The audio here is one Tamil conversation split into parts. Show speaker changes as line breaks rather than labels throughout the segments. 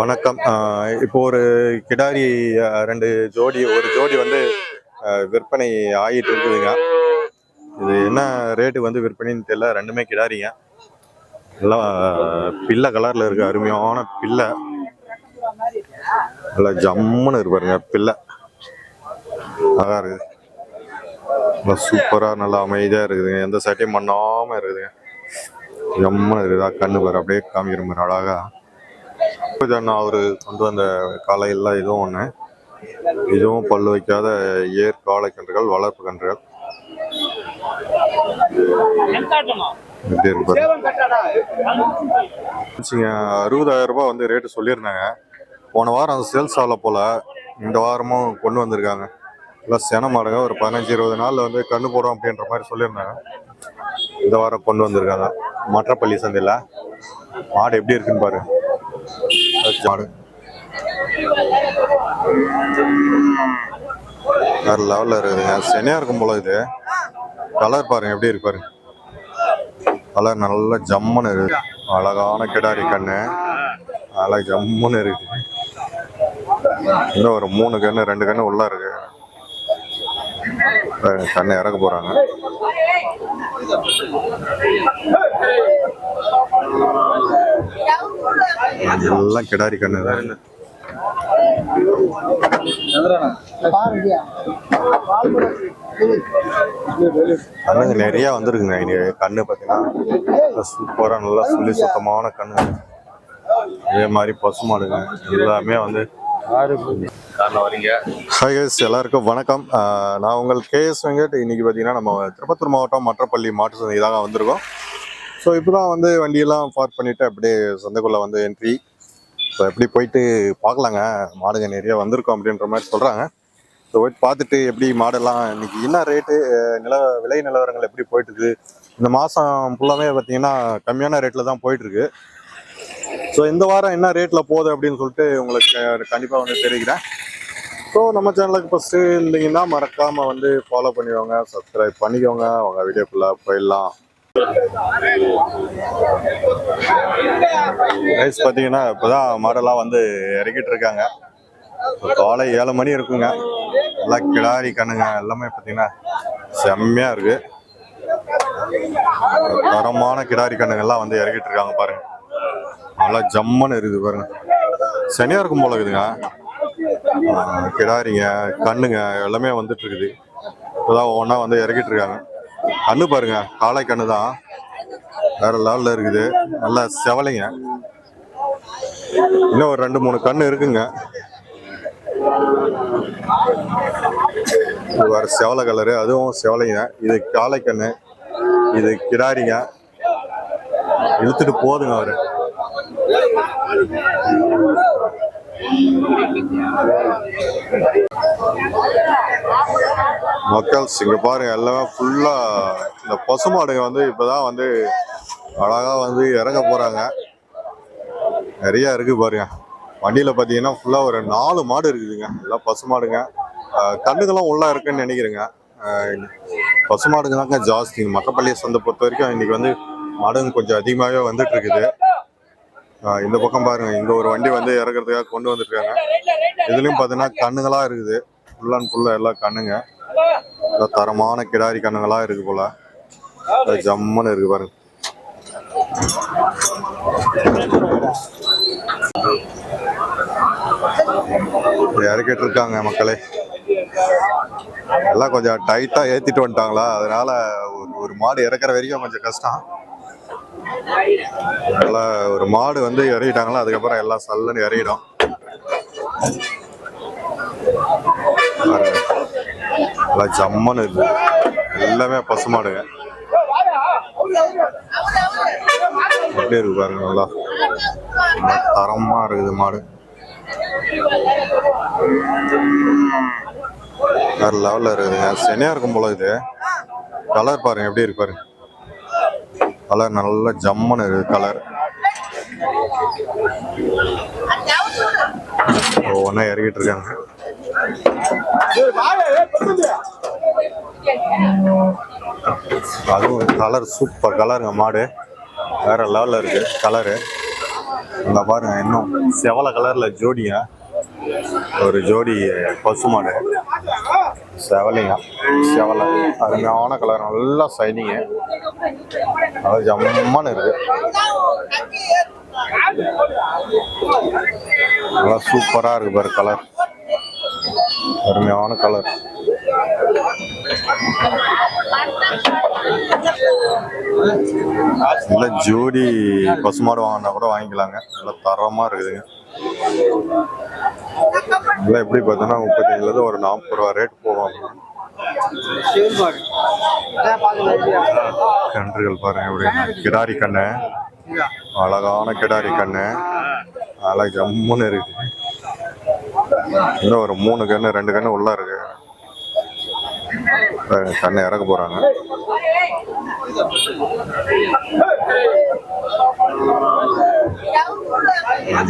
வணக்கம். இப்போ ஒரு கிடாரி ரெண்டு ஜோடி ஒரு ஜோடி வந்து விற்பனை ஆகிட்டு இருக்குதுங்க. இது என்ன ரேட்டு வந்து விற்பனைன்னு தெரியல. ரெண்டுமே கிடாரிங்க. எல்லாம் பில்லை கலரில் இருக்கு. அருமையான பிள்ளை நல்லா ஜம்முன்னு இருப்பாருங்க பில்லை. பிள்ளை இருக்குது நல்லா சூப்பராக நல்லா அமைதியாக இருக்குதுங்க. எந்த சட்டையும் பண்ணாமல் இருக்குதுங்க. ஜம்முன்னு இருக்குதா? கண்ணு பாரு அப்படியே காமிக்கிற மாதிரி அழகா. அண்ணா அவர் கொண்டு வந்த காலையில் இதுவும் ஒன்று இதுவும் பல் வைக்காத ஏர் காளை கன்றுகள் வளர்ப்பு கன்றுகள். எப்படி இருக்கு அறுபதாயிரம் ரூபாய் வந்து ரேட்டு சொல்லியிருந்தாங்க. போன வாரம் சேல்ஸ் ஆகல போல இந்த வாரமும் கொண்டு வந்திருக்காங்க. எல்லாம் சென மாடுங்க ஒரு பதினஞ்சு இருபது நாளில் வந்து கண்ணு போடும் அப்படின்ற மாதிரி சொல்லியிருந்தாங்க. இந்த வாரம் கொண்டு வந்திருக்காங்க. மற்றப்பள்ளி சந்தையில். மாடு எப்படி இருக்குன்னு பாரு. மாடு வேற லெவலில் இருக்குதுங்க செனையா இருக்கும் போல இது. கலர் பாருங்க எப்படி இருப்பாரு கலர் நல்ல ஜம்முன்னு இருக்கு. அழகான கிடாரி கண்ணு. அழகா ஜம்முன்னு இருக்கு. இன்னும் ஒரு மூணு கண்ணு ரெண்டு கண்ணு உள்ள இருக்கு. கண்ணை இறக்க போறாங்க. எல்லாம் கிடாரி கண்ணு தான். கண்ணுங்க நிறைய வந்துருக்குங்க. இன்னைக்கு கண்ணு பார்த்தீங்கன்னா சூப்பராக நல்லா சுழி சுத்தமான கண்ணு இதே மாதிரி பசுமாடுங்க. எல்லாமே வந்து ஹாய் guys எல்லாருக்கும் வணக்கம். நான் உங்கள் கேஎஸ் வெங்கட். இன்னைக்கு பார்த்தீங்கன்னா நம்ம திருப்பத்தூர் மாவட்டம் மற்றப்பள்ளி மாட்டு சந்தை தாங்க வந்திருக்கோம். ஸோ இப்போ தான் வந்து வண்டியெல்லாம் பார்க் பண்ணிட்டு அப்படியே சந்தைக்குள்ளே வந்து என்ட்ரி ஸோ எப்படி போயிட்டு பார்க்கலாங்க. மாடுங்க நிறைய வந்திருக்கோம் அப்படின்ற மாதிரி சொல்கிறாங்க ஸோ போயிட்டு பார்த்துட்டு எப்படி மாடெல்லாம் இன்னைக்கு என்ன ரேட்டு நில விலை நிலவரங்கள் எப்படி போயிட்டு இருக்கு இந்த மாதம் ஃபுல்லாமே பார்த்தீங்கன்னா கம்மியான ரேட்டில் தான் போயிட்டு இருக்கு ஸோ இந்த வாரம் என்ன ரேட்டில் போகுது அப்படின்னு சொல்லிட்டு உங்களுக்கு கண்டிப்பாக வந்து தெரிவிக்கிறேன் ஸோ நம்ம சேனலுக்கு ஃபஸ்ட்டு இருந்தீங்கன்னா மறக்காமல் வந்து ஃபாலோ பண்ணிக்கோங்க சப்ஸ்கிரைப் பண்ணிக்கோங்க. உங்கள் வீடியோக்குள்ளே போயிடலாம். ரைஸ் பார்த்தீங்கன்னா இப்போதான் மாடெல்லாம் வந்து இறக்கிட்டு இருக்காங்க. இப்போ காலை ஏழு மணி இருக்குங்க. நல்லா கிடாரி கண்ணுங்க. எல்லாமே பார்த்தீங்கன்னா செம்மையாக இருக்குது தரமான கிடாரி கண்ணுங்கள்லாம் வந்து இறக்கிட்டு இருக்காங்க பாருங்கள் நல்லா ஜம்முன்னு இருக்குது பாருங்க. சனியாக இருக்கும் போல இருக்குதுங்க. கிடாரிங்க கண்ணுங்க எல்லாமே வந்துட்டு இருக்குது இப்போதான் ஒவ்வொன்றா வந்து இறக்கிட்டு இருக்காங்க கண்ணு பாருங்க காளை கண்ணு தான் வேற லெவலில் இருக்குது. நல்லா செவலைங்க. இன்னும் ஒரு ரெண்டு மூணு கண்ணு இருக்குங்க. இது வேற செவலை கலரு அதுவும் செவலைங்க. இது காளை கண்ணு. இது கிடாரிங்க. இழுத்துட்டு போதுங்க அவரு. மக்கள்ஸ் இங்கே பாருங்க எல்லாமே ஃபுல்லாக இந்த பசுமாடுங்க வந்து இப்பதான் வந்து அழகாக வந்து இறங்க போகிறாங்க நிறையா இருக்குது பாருங்க. வண்டியில் பார்த்தீங்கன்னா ஃபுல்லாக ஒரு நாலு மாடு இருக்குதுங்க. எல்லாம் பசுமாடுங்க கண்ணுக்கெல்லாம் உள்ளே இருக்குன்னு நினைக்கிறேங்க. பசுமாடுங்க தாங்க ஜாஸ்தி மற்றப்பள்ளியை சந்தை பொறுத்த வரைக்கும் இன்றைக்கி வந்து மாடுங்க கொஞ்சம் அதிகமாகவே வந்துட்டு இருக்குது. இந்த பக்கம் பாருங்க. இங்க ஒரு வண்டி வந்து இறக்குறதுக்காக கொண்டு வந்துருக்காங்க. இதுலயும் பாத்தீங்கன்னா கண்ணுங்களா இருக்குது. ஃபுல் அண்ட் ஃபுல்லா எல்லாம் கண்ணுங்க. தரமான கிடாரி கண்ணுங்களா இருக்கு போல. ஜம்முன்னு இருக்கு பாருங்க. இறக்கிட்டு இருக்காங்க மக்களே. எல்லாம் கொஞ்சம் டைட்டா ஏத்திட்டு வந்துட்டாங்களா? அதனால ஒரு ஒரு மாடு இறக்குற வரைக்கும் கொஞ்சம் கஷ்டம். நல்லா ஒரு மாடு வந்து இறங்கிட்டாங்களா அதுக்கப்புறம் எல்லாம் சல்லுன்னு இறங்கிடும். நல்லா எல்லாம் ஜம்முன்னு இருக்கு. எல்லாமே பசுமாடுங்க எப்படி இருக்கு பாருங்க நல்லா தரமா இருக்குது மாடு. வேற லெவல்ல இருக்குதுங்க. செனையா இருக்கும் போல இது. கலர் பாருங்க எப்படி இருக்கு பாருங்க. கலர் நல்ல ஜம்முன்னு இருக்கு கலர். ஒன்னா இறக்கிட்டு இருக்காங்க. அதுவும் கலர் சூப்பர் கலருங்க மாடு. வேற லெவல்ல இருக்கு கலரு. இந்த பாருங்க இன்னும் செவல கலர்ல ஜோடியா ஒரு ஜோடி பசு மாடு. செவலைங்க. செவலை. அருமையான கலர் நல்லா சைனிங்க அது ஜம்மான்னு இருக்கு. நல்லா சூப்பரா இருக்கு பாரு கலர் அருமையான கலர் நல்ல ஜோடி பசுமாடு வாங்கினா கூட வாங்கிக்கலாங்க. நல்லா தரமா இருக்குதுங்க. நல்லா எப்படி பார்த்தோன்னா முப்பத்தஞ்சுலேருந்து ஒரு நாற்பது ரூபா ரேட் போவாங்க கன்றுகள் பாருங்க எப்படி கிடாரி கண்ணு. அழகான கிடாரி கண்ணு. அழகா ஜம்முன்னு இருக்கு. இன்னும் ஒரு மூணு கண்ணு ரெண்டு கண்ணு உள்ள இருக்கு. கண்ணை இறக்க போறாங்க.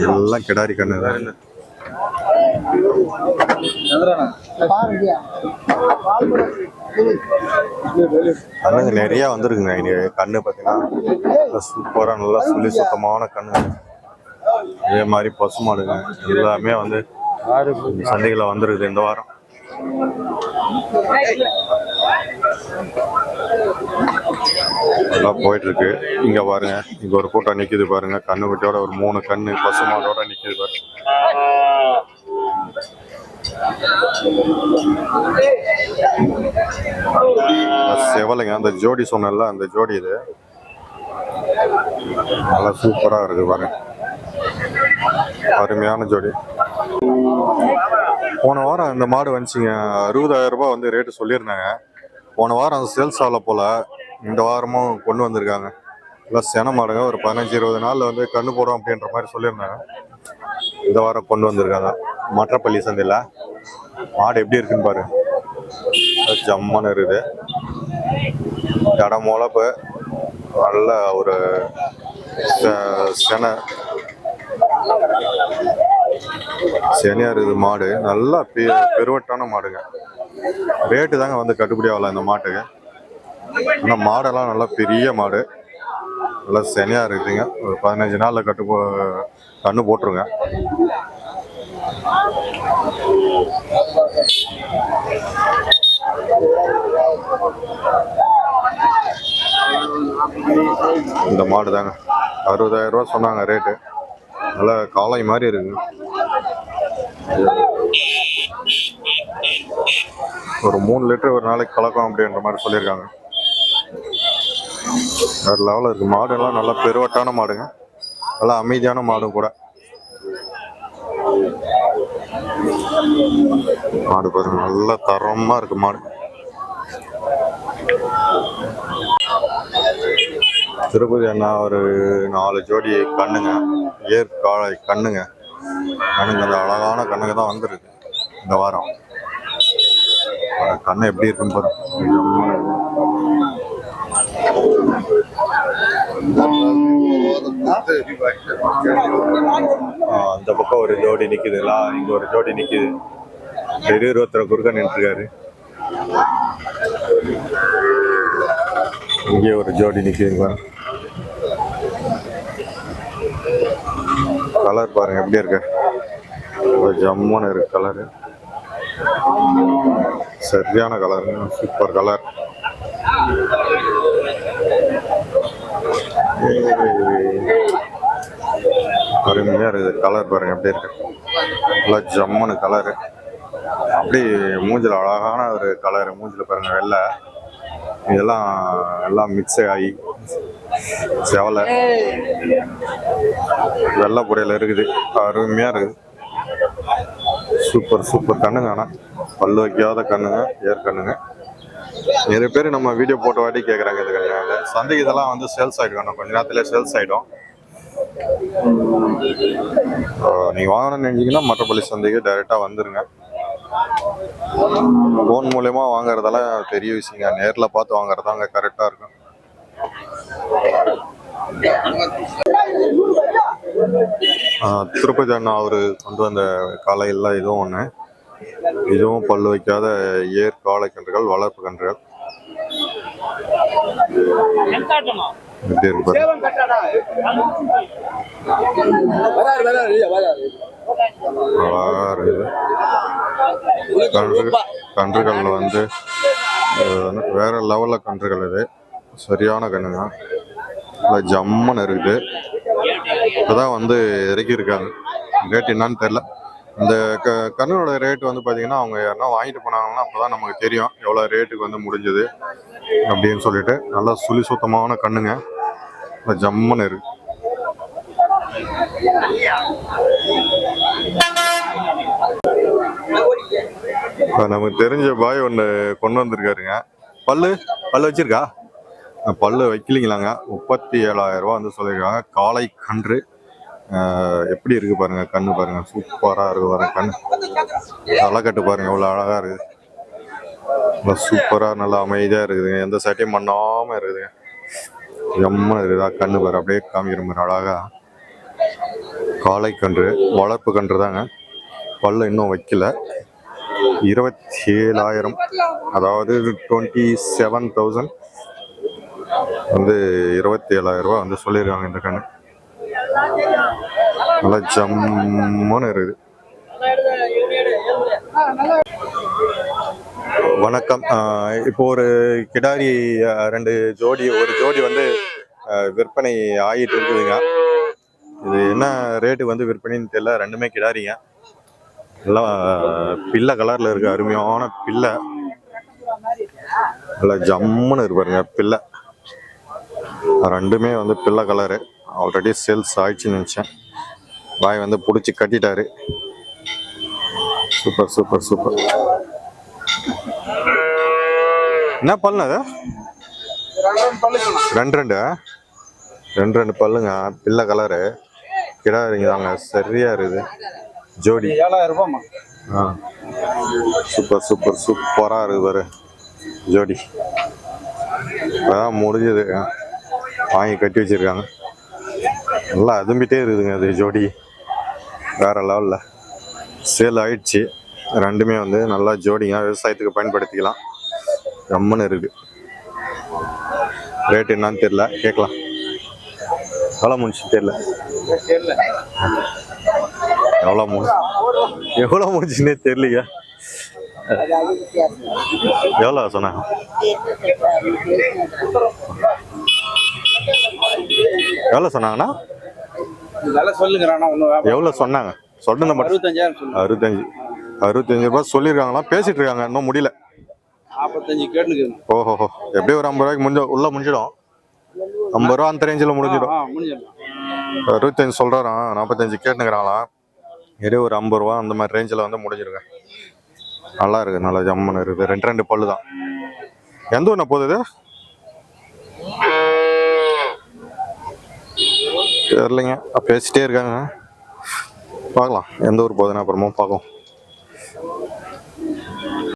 எல்லாம் கிடாரி கண்ணு தான். கண்ணுங்க நிறைய வந்துருக்குங்க. இனி கண்ணு பார்த்தீங்கன்னா சூப்பராக நல்லா சுழி சுத்தமான கண்ணு. அதே மாதிரி பசுமாடுங்க எல்லாமே வந்து சந்தைகளை வந்துருக்குது இந்த வாரம். நல்லா போயிட்டு இருக்கு இங்க பாருங்க. இங்க ஒரு கூட்டம் நிக்குது பாருங்க. கண்ணு குட்டியோட ஒரு மூணு கண்ணு பசுமாடோட நிக்குது பாருங்க. செவலைங்க. அந்த ஜோடி சொன்னல அந்த ஜோடி இது. நல்லா சூப்பராக இருக்கு பாருங்க. அருமையான ஜோடி. போன வாரம் இந்த மாடு வந்துச்சுங்க. அறுபதாயிரம் ரூபாய் வந்து ரேட்டு சொல்லியிருந்தாங்க. போன வாரம் அந்த சேல்ஸ் ஆகல போல இந்த வாரமும் கொண்டு வந்திருக்காங்க. எல்லாம் சென மாடுங்க. ஒரு பதினஞ்சு இருபது நாளில் வந்து கண்ணு போடும் அப்படின்ற மாதிரி சொல்லியிருந்தாங்க. இந்த வாரம் கொண்டு வந்திருக்காங்க. மற்றப்பள்ளி சந்தையில். மாடு எப்படி இருக்குன்னு பாரு. ஜம்மன் இருக்குது. இடம் முளப்பு நல்ல ஒரு சென. செனை இருக்குது மாடு. நல்லா பெ பெருவட்டான மாடுங்க. ரேட்டு தாங்க வந்து கட்டுப்படி ஆகலாம் இந்த மாட்டுக்கு. ஆனால் மாடெல்லாம் நல்லா பெரிய மாடு. நல்லா சனியாக இருக்குதுங்க. ஒரு பதினஞ்சு நாளில் கட்டு கண்ணு போட்டுருங்க. இந்த மாடு தாங்க. அறுபதாயிரம் ரூபா சொன்னாங்க ரேட்டு. நல்லா காலை மாதிரி இருக்கு. ஒரு மூணு லிட்டர் ஒரு நாளைக்கு கலக்கும் அப்படின்ற மாதிரி சொல்லியிருக்காங்க. வேறு லெவலில் இருக்கு. மாடுலாம் நல்லா பெருவட்டான மாடுங்க. நல்லா அமைதியான மாடும் கூட. மாடு பாருங்க நல்ல தரமா இருக்கு மாடு. திருப்பதி அண்ணா ஒரு நாலு ஜோடி கண்ணுங்க ஏற்காலை கண்ணுங்க. கண்ணுங்க அந்த அழகான கண்ணுங்க தான் வந்திருக்கு இந்த வாரம். அந்த கண்ணு எப்படி இருக்குன்னு பாருங்க அந்த பக்கம் ஒரு ஜோடி நிக்குதுங்களா இங்க ஒரு ஜோடி நிக்குது. பெரிய ஒருத்தர் குறுக்க நின்றுருக்காரு. இங்கே ஒரு ஜோடி நிக்குதுங்க கலர் பாருங்க எப்படி இருக்கு? ஒரு ஜம்முன்னு இருக்கு கலரு சரியான கலர் சூப்பர் கலர் அருமையா இருக்குது கலர் பாருங்கள் எப்படி இருக்கு. நல்லா ஜம்முன்னு கலரு அப்படி மூஞ்சில் அழகான ஒரு கலர் மூஞ்சில் பாருங்க வெள்ளை. இதெல்லாம் எல்லாம் மிக்ஸ் ஆகி செவலை. வெள்ளை புடையில இருக்குது. அருமையாக இருக்குது. சூப்பர் சூப்பர் கண்ணுங்க ஆனால் பல்லு வைக்காத கண்ணுங்க ஏர் கண்ணுங்க. நிறைய பேர் நம்ம வீடியோ போட்ட வாட்டி கேட்குறாங்க இது கண்ணுங்க சந்தைக்கு இதெல்லாம் வந்து சேல்ஸ் ஆகிடும் கொஞ்ச நேரத்தில் சேல்ஸ் ஆகிடும் நீங்கள் வாங்கணும்னு நினைச்சீங்கன்னா மற்றப்பள்ளி சந்தைக்கு டைரெக்டாக வந்துருங்க. ஃபோன் மூலயமா வாங்குறதெல்லாம் பெரிய விஷயங்க. நேரில் பார்த்து வாங்குறது அங்கே கரெக்டாக இருக்கும். திருப்பதி அண்ணா அவர் கொண்டு வந்த காலையெல்லாம் இதுவும் ஒன்று இதுவும் பல் வைக்காத ஏர் காளை கன்றுகள் வளர்ப்பு கன்றுகள். எப்படி இருக்கு பாருங்க
வராரு வராரு ஐயா, வராரு.
அழகா இருக்குது கன்று கன்றுகள் வந்து வேற லெவல்ல கன்றுகள் இது. சரியான கண்ணுங்க நல்லா ஜம்முன்னு இருக்குது. இப்போதான் வந்து இறக்கி இருக்காங்க ரேட் என்னன்னு தெரில இந்த க கண்ணனோட ரேட் வந்து பார்த்தீங்கன்னா அவங்க யாருன்னா வாங்கிட்டு போனாங்கன்னா அப்போதான் நமக்கு தெரியும் எவ்வளோ ரேட்டுக்கு வந்து முடிஞ்சது அப்படின்னு சொல்லிட்டு. நல்லா சுழி சுத்தமான கண்ணுங்க. இந்த ஜம்முன்னு இருக்கு. நமக்கு தெரிஞ்ச பாய் ஒன்று கொண்டு வந்திருக்காருங்க. பல்லு? பல்லு வச்சிருக்கா? பல்லு வைக்கலிங்களாங்க. முப்பத்தி ஏழாயிரம் ரூபா வந்து சொல்லியிருக்காங்க. காலை கன்று. எப்படி இருக்கு பாருங்க கண்ணு பாருங்க சூப்பராக இருக்கு பாருங்க கண்ணு. தலைக்கட்டு பாருங்க எவ்வளோ அழகா இருக்குது நல்லா நல்லா அமைதியாக இருக்குதுங்க. எந்த சட்டையும் பண்ணாமல் இருக்குதுங்க. ஜம்முன்னு இருக்குதா கண்ணு பாரு அப்படியே காமிக்கிற மாதிரி அழகா. காளை கன்று வளர்ப்பு கன்று தாங்க. பல்லு இன்னும் வைக்கல. இருபத்தி ஏழாயிரம் அதாவது டுவெண்ட்டி செவன் தௌசண்ட் வந்து இருபத்தி ஏழாயிரம் ரூபா வந்து சொல்லியிருக்காங்க இந்த கண்ணு. நல்லா ஜம்முன்னு இருக்குது. வணக்கம். இப்போ ஒரு கிடாரி ரெண்டு ஜோடி ஒரு ஜோடி வந்து விற்பனை ஆகிட்டு இருக்குதுங்க. இது என்ன ரேட்டு வந்து விற்பனைன்னு தெரியல. ரெண்டுமே கிடாரிங்க. நல்லா பில்லை கலர்ல இருக்கு. அருமையான பில்லை நல்லா ஜம்முன்னு இருப்பாருங்க பில்லை பிள்ளை. ரெண்டுமே வந்து பிள்ளை கலரு ஆல்ரெடி சேல்ஸ் ஆயிடுச்சுன்னு நினச்சேன். பாய் வந்து பிடிச்சி கட்டிட்டாரு. சூப்பர் சூப்பர் சூப்பர் என்ன பல்லுண்ணா அது ரெண்டு ரெண்டு. ரெண்டு ரெண்டு பல்லுங்க. பிள்ளை கலரு கிடா தாங்க. சரியா இருக்குது. ஜோடி.
ஏழாயிரம்
ஆ சூப்பர் சூப்பர் சூப்பராக இருக்குது பாரு. ஜோடி. அதான் முடிஞ்சது. வாங்கி கட்டி வச்சிருக்காங்க. நல்லா அதும்பிட்டே இருக்குதுங்க அது ஜோடி. வேற லெவலில். சேல் ஆயிடுச்சு. ரெண்டுமே வந்து நல்லா ஜோடிங்க. விவசாயத்துக்கு பயன்படுத்திக்கலாம். ரொம்பன்னு இருக்குது ரேட் என்னன்னு தெரில கேட்கலாம். எவ்வளோ முடிச்சு
தெரில
எவ்வளோ மு எவ்வளோ முடிச்சுன்னே தெரியலையா எவ்வளோ சொன்னாங்க? எவ்வளோ சொன்னாங்கண்ணா
நல்லா சொல்லுங்கிறானா ஒன்றும்
எவ்வளோ சொன்னாங்க? சொல்லுங்க மட்டும்
அறுபத்தஞ்சாயிரம்
அறுபத்தஞ்சு. அறுபத்தஞ்சு ரூபாய் சொல்லியிருக்காங்களாம் பேசிட்டு இருக்காங்க இன்னும் முடியல.
நாற்பத்தஞ்சு கேட்டுக்குது
எப்படியும் ஒரு ஐம்பது ரூபாய்க்கு முடிஞ்ச உள்ள முடிஞ்சிடும். ஐம்பது ரூபா அந்த ரேஞ்சில் முடிஞ்சிடும். அறுபத்தஞ்சு சொல்கிறாராம் நாற்பத்தஞ்சு கேட்டுங்கிறாங்களாம் எப்படியும் ஒரு ஐம்பது ரூபா அந்த மாதிரி ரேஞ்சில் வந்து முடிஞ்சிருங்க நல்லா இருக்கு நல்லா ஜம்முன்னு இருக்குது ரெண்டு ரெண்டு பல்லு தான். எந்த ஊர்ண்ணா போகுது தெரிலங்க பேசிட்டே இருக்காங்க. பார்க்கலாம். எந்த ஊர் போகுதுன்னு அப்புறமா பார்க்கலாம்.